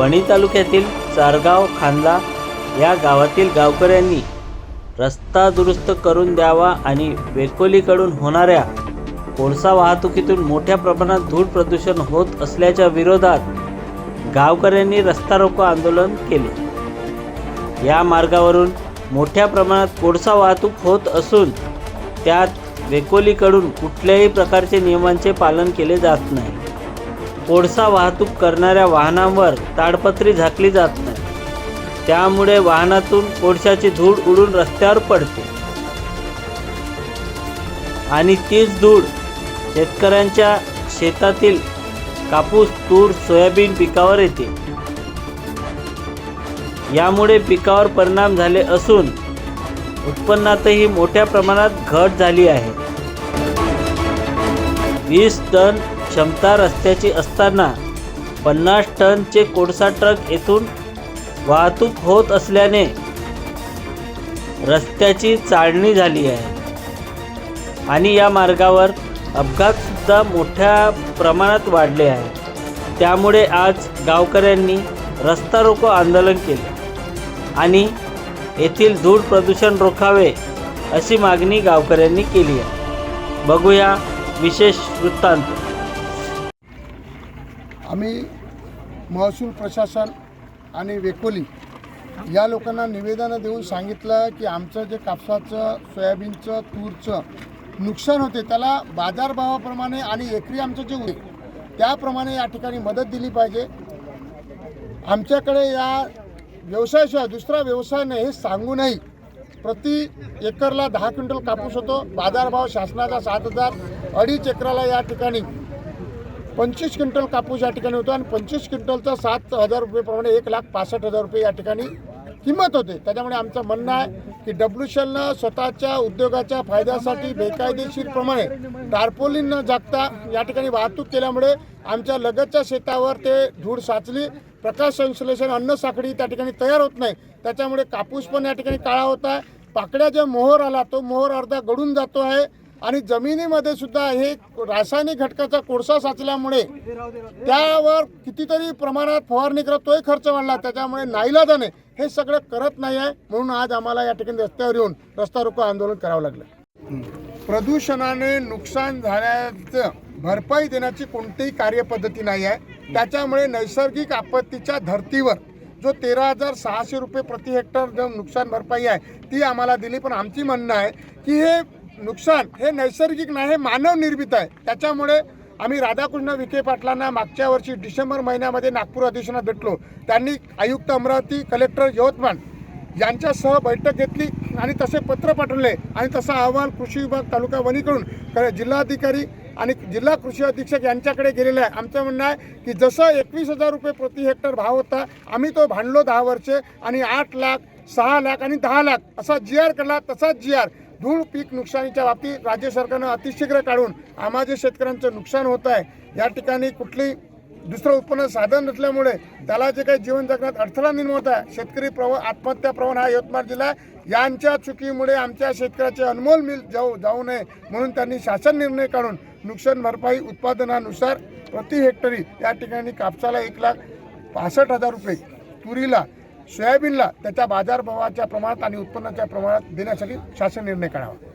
वणी तालुक्यातील चारगाव खांदा या गावातील गावकऱ्यांनी रस्ता दुरुस्त करून द्यावा आणि वेकोलीकडून होणाऱ्या कोळसा वाहतुकीतून मोठ्या प्रमाणात धूळ प्रदूषण होत असल्याच्या विरोधात गावकऱ्यांनी रस्ता रोको आंदोलन केले. या मार्गावरून मोठ्या प्रमाणात कोळसा वाहतूक होत असून त्यात वेकोलीकडून कुठल्याही प्रकारचे नियमांचे पालन केले जात नाही. कोळसा वाहतूक करणाऱ्या वाहनांवर ताडपत्री झाकली जात नाही. त्यामुळे वाहनातून कोळशाची धूळ उडून रस्त्यावर पडते. आणि तीच धूळ शेतकऱ्यांच्या शेतातील कापूस तूर सोयाबीन पिकावर येते. यामुळे पिकावर परिणाम झाले असून उत्पन्नातही मोठ्या प्रमाणात घट झाली आहे. वीस टन क्षमता रस्त्याची असताना पन्नास टनचे कोळसा ट्रक येथून वाहतूक होत असल्याने रस्त्याची चाळणी झाली आहे. आणि या मार्गावर अपघातसुद्धा मोठ्या प्रमाणात वाढले आहे. त्यामुळे आज गावकऱ्यांनी रस्ता रोको आंदोलन केले. आणि येथील धूळ प्रदूषण रोखावे अशी मागणी गावकऱ्यांनी केली आहे. बघूया विशेष वृत्तांत. आम्ही महसूल प्रशासन आणि वेकोली या लोकांना निवेदनं देऊन सांगितलं की आमचं जे कापसाचं सोयाबीनचं तूरचं नुकसान होते त्याला बाजारभावाप्रमाणे आणि एकरी आमचं जे होते त्याप्रमाणे या ठिकाणी मदत दिली पाहिजे. आमच्याकडे या व्यवसायाशिवाय दुसरा व्यवसाय नाही हे सांगू नाही प्रति एकरला दहा क्विंटल कापूस होतो. बाजारभाव शासनाचा सात हजार अडीच एकराला या ठिकाणी पंचवीस क्विंटल कापूस या ठिकाणी होतो आणि पंचवीस क्विंटलचा सात हजार रुपयेप्रमाणे एक लाख पासष्ट हजार रुपये या ठिकाणी किंमत होते. त्याच्यामुळे आमचं म्हणणं आहे की डब्ल्यूशेलनं स्वतःच्या उद्योगाच्या फायद्यासाठी बेकायदेशीरप्रमाणे टार्पोलिन न जागता या ठिकाणी वाहतूक केल्यामुळे आमच्या लगतच्या शेतावर ते धूळ साचली प्रकाश संश्लेषण अन्न साखळी त्या ठिकाणी तयार होत नाही. त्याच्यामुळे कापूस पण या ठिकाणी काळा होत आहे. पाकड्या जो मोहर आला तो मोहर अर्धा गळून जातो आहे. आणि जमिनीमध्ये सुद्धा हे रासायनिक घटकाचा कोळसा साचल्यामुळे त्यावर कितीतरी प्रमाणात फवारणी करत तोही खर्च वाढला. त्याच्यामुळे नाईलाजाने हे सगळं करत नाही आहे. म्हणून आज आम्हाला या ठिकाणी रस्त्यावर येऊन रस्ता रोको आंदोलन करावं लागलं. प्रदूषणाने नुकसान झाल्याचं भरपाई देण्याची कोणतीही कार्यपद्धती नाही आहे. त्याच्यामुळे नैसर्गिक आपत्तीच्या धर्तीवर जो तेरा हजार सहाशे रुपये प्रति हेक्टर जो नुकसान भरपाई आहे ती आम्हाला दिली. पण आमची म्हणणं आहे की हे नुकसान हे नैसर्गिक नाही हे मानव निर्मित आहे. त्याच्यामुळे आम्ही राधाकृष्ण विखे पाटलांना मागच्या वर्षी डिसेंबर महिन्यामध्ये नागपूर अधिवेशनात भेटलो. त्यांनी आयुक्त अमरावती कलेक्टर यवतमाळ यांच्यासह बैठक घेतली आणि तसे पत्र पाठवले आणि तसा अहवाल कृषी विभाग तालुका वणीकडून जिल्हाधिकारी आणि जिल्हा कृषी अधीक्षक यांच्याकडे गेलेला आहे. आमचं म्हणणं आहे की जसं एकवीस हजार रुपये प्रति हेक्टर भाव होता आम्ही तो भांडलो दहा वर्षे आणि आठ लाख सहा लाख आणि दहा लाख असा जी आर केला तसाच जी आर. धूळ पीक नुकसानीच्या बाबतीत राज्य सरकारनं अतिशीघ्र काढून आम्हा जे शेतकऱ्यांचं नुकसान होत आहे. या ठिकाणी कुठली दुसरं उत्पन्न साधन नसल्यामुळे त्याला जे काही जीवन जगण्यात अडथळा निर्माण होत आहे शेतकरी प्रव आत्महत्या प्रवण हा यवतमाळ जिल्हा यांच्या चुकीमुळे आमच्या शेतकऱ्याचे अनमोल मिल जाऊ जाऊ नये म्हणून त्यांनी शासन निर्णय काढून नुकसान भरपाई उत्पादनानुसार प्रति हेक्टरी या ठिकाणी कापसाला एक लाख पासष्ट हजार रुपये तुरीला सोयाबीनला त्याच्या बाजारभावाच्या प्रमाणात आणि उत्पन्नाच्या प्रमाणात देण्यासाठी शासन निर्णय करावा